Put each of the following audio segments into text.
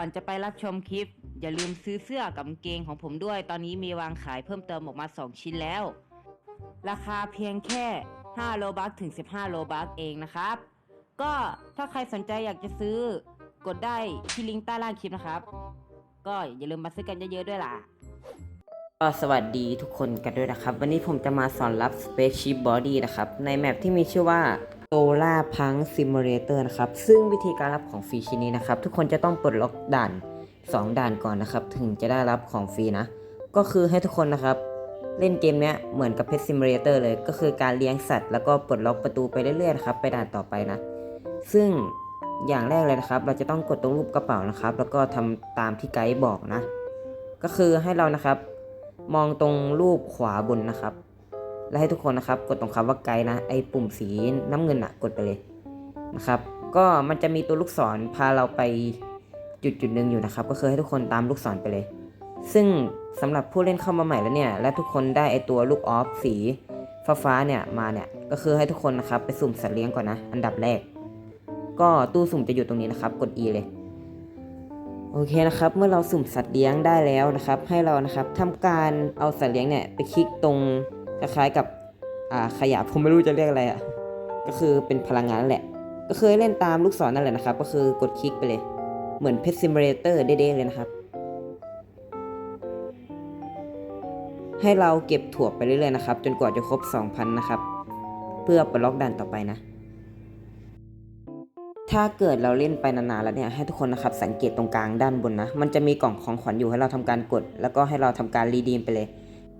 ก่อนจะไปรับชมคลิป อย่าลืมซื้อเสื้อกับเกงของผมด้วย ตอนนี้มีวางขายเพิ่มเติมออกมา 2 ชิ้นแล้ว ราคาเพียงแค่ 5 โลบัคถึง 15 โลบัคเองนะครับ ก็ถ้าใครสนใจอยากจะซื้อกดได้ที่ลิงก์ใต้ล่างคลิปนะครับ ก็อย่าลืมมาซื้อกันเยอะๆด้วยล่ะก็สวัสดีทุกคนกันด้วยนะครับ วันนี้ผมจะมาสอนรับ Spaceship Body นะครับ ในแมปที่มีชื่อว่า Solar Punk Simulator นะครับ ซึ่งวิธีการรับของฟรีชิ้นนี้นะครับ ทุกคนจะต้องปลดล็อกด่าน 2 ด่านก่อนนะครับ ถึงจะได้รับของฟรีนะ ก็คือให้ทุกคนนะครับ เล่นเกมเนี้ยเหมือนกับ Pet Simulator เลย ก็คือการเลี้ยงสัตว์ แล้วก็ปลดล็อกประตูไปเรื่อยๆนะครับ ไปด่านต่อไปนะ ซึ่งอย่างแรกเลยนะครับ เราจะต้องกดตรงรูปกระเป๋านะครับ แล้วก็ทำตามที่ไกด์บอกนะ ก็คือให้เรานะครับ มองตรงรูปขวาบนนะครับ และให้ทุกคนนะครับ กดตรงคำว่าไกด์นะไอปุ่มสีน้ำเงินอะกดไปเลยนะครับ ก็มันจะมีตัวลูกศรพาเราไปจุดจุดหนึ่งอยู่นะครับ ก็คือให้ทุกคนตามลูกศรไปเลย ซึ่งสำหรับผู้เล่นเข้ามาใหม่แล้วเนี่ย และทุกคนได้ไอตัวลูกออฟสีฟ้าๆเนี่ยมาเนี่ยก็คือให้ทุกคนนะครับไปสุ่มสัตว์เลี้ยงก่อนนะ อันดับแรก ก็ตู้สุ่มจะอยู่ตรงนี้นะครับ กด E เลยโอเคนะครับ เมื่อเราสุ่มสัตว์เลี้ยงได้แล้วนะครับ ให้เรานะครับทำการเอาสัตว์เลี้ยงเนี่ยไปคลิกตรง คล้ายๆกับอ่าขยะผมไม่รู้จะเรียกอะไรอะ่ะก็คือเป็นพลังงานนั่นแหละ ก็คือเล่นตามลูกศรนั่นแหละนะครับ ก็คือกดคลิกไปเลย เหมือนเพ t ซิม u เลเตอร์เด้ๆเลยนะครับ ให้เราเก็บถั่วไปเรื่อยๆนะครับ จนกว่าจะครบ 2,000 นะครับ เพื่อปลดล็อกด่านต่อไปนะ ถ้าเกิดเราเล่นไปนานๆแล้วเนี่ยให้ทุกคนนะครับสังเกตตรงกลางด้านบนนะ มันจะมีกล่องของขวัญอยู่ให้เราทำการกด แล้วก็ให้เราทำการรีดีมไปเลย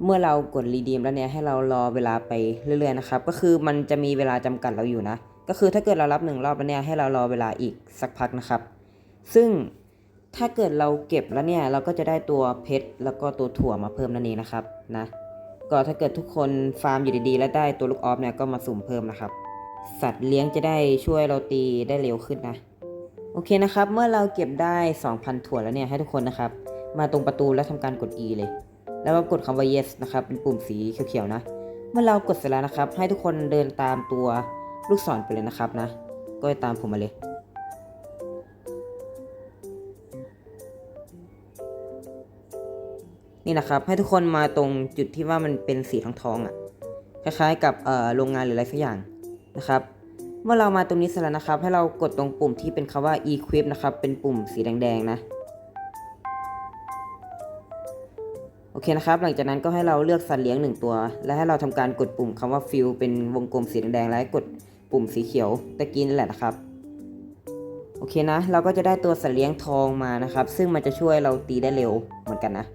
เมื่อเรากดรีดีมแล้วเนี่ยให้เรารอเวลาไปเรื่อยๆนะครับก็คือมันจะมีเวลาจำกัดเราอยู่นะ ก็คือถ้าเกิดเรารับหนึ่งรอบแล้วเนี่ยให้เรารอเวลาอีกสักพักนะครับ ซึ่งถ้าเกิดเราเก็บแล้วเนี่ยเราก็จะได้ตัวเพชรแล้วก็ตัวถั่วมาเพิ่มนั่นเองนะครับนะก็ถ้าเกิดทุกคนฟาร์มอยู่ดีๆ แล้วได้ตัวลูกออฟเนี่ยก็มาสุ่มเพิ่มนะครับ สัตว์เลี้ยงจะได้ช่วยเราตีได้เร็วขึ้นนะ โอเคนะครับ เมื่อเราเก็บได้ 2,000 ถั่วแล้วเนี่ยให้ทุกคนนะครับ มาตรงประตูแล้วทำการกด E เลย แล้วก็กดคำว่า yes นะครับ เป็นปุ่มสีเขียวๆนะ เมื่อเรากดเสร็จแล้วนะครับ ให้ทุกคนเดินตามตัวลูกศรไปเลยนะครับนะ ก็ตามผมมาเลยนี่นะครับให้ทุกคนมาตรงจุดที่ว่ามันเป็นสีทองๆอะคล้ายๆกับโรงงานหรืออะไรสักอย่างนะครับ เมื่อเรามาตรงนี้เสร็จแล้วนะครับ ให้เรากดตรงปุ่มที่เป็นคำว่า equip นะครับเป็นปุ่มสีแดงๆนะ โอเคนะครับ หลังจากนั้นก็ให้เราเลือกสัตว์เลี้ยงหนึ่งตัว และให้เราทำการกดปุ่มคำว่า fill เป็นวงกลมสีแดงแล้วกดปุ่มสีเขียวตะกี้นั่นแหละนะครับ โอเคนะ เราก็จะได้ตัวสัตว์เลี้ยงทองมานะครับ ซึ่งมันจะช่วยเราตีได้เร็วเหมือนกันนะ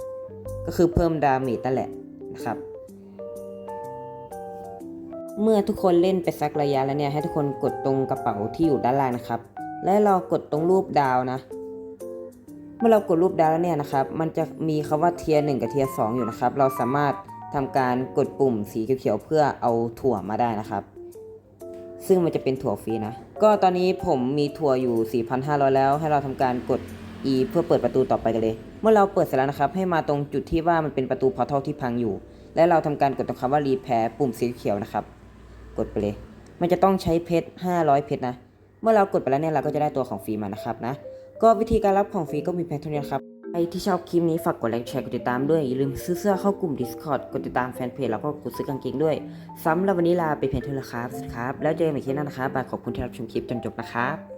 ก็คือเพิ่มดาเมจนั่นแหละนะครับ เมื่อทุกคนเล่นไปสักระยะแล้วเนี่ยให้ทุกคนกดตรงกระเป๋าที่อยู่ด้านล่างนะครับ และเรากดตรงรูปดาวนะ มื่อเรากดรูปดาวแล้วเนี่ยนะครับ มันจะมีคำว่าเทียร์หนึ่งกับเทียร์สองอยู่นะครับ เราสามารถทำการกดปุ่มสีเขียวเพื่อเอาถั่วมาได้นะครับ ซึ่งมันจะเป็นถั่วฟรีนะ ก็ตอนนี้ผมมีถั่วอยู่ 4,500 แล้ว ให้เราทำการกด E เพื่อเปิดประตูต่อไปกันเลย เมื่อเราเปิดเสร็จแล้วนะครับ ให้มาตรงจุดที่ว่ามันเป็นประตูพอร์ทัลที่พังอยู่ และเราทำการกดตรงคำว่ารีแพร์ปุ่มสีเขียวนะครับ กดไปเลย มันจะต้องใช้เพชร 500 เพชรนะ เมื่อเรากดไปแล้วเนี่ยเราก็จะได้ตัวของฟรีมานะครับนะ ก็วิธีการรับของฟรีก็มีเพียงเท่านี้นะครับใครที่ชอบคลิปนี้ฝากกดไลค์แชร์กดติดตามด้วย อย่าลืมซื้อเสื้อเข้ากลุ่ม Discord กดติดตามแฟนเพจแล้วก็กดซื้อกางเกงด้วยสำหรับวันนี้ลาไปเพียงเท่านี้ครับสวัสดีครับ แล้วเจอกันใหม่คลิปหน้านะครับขอบคุณที่รับชมคลิปจนจบนะครับ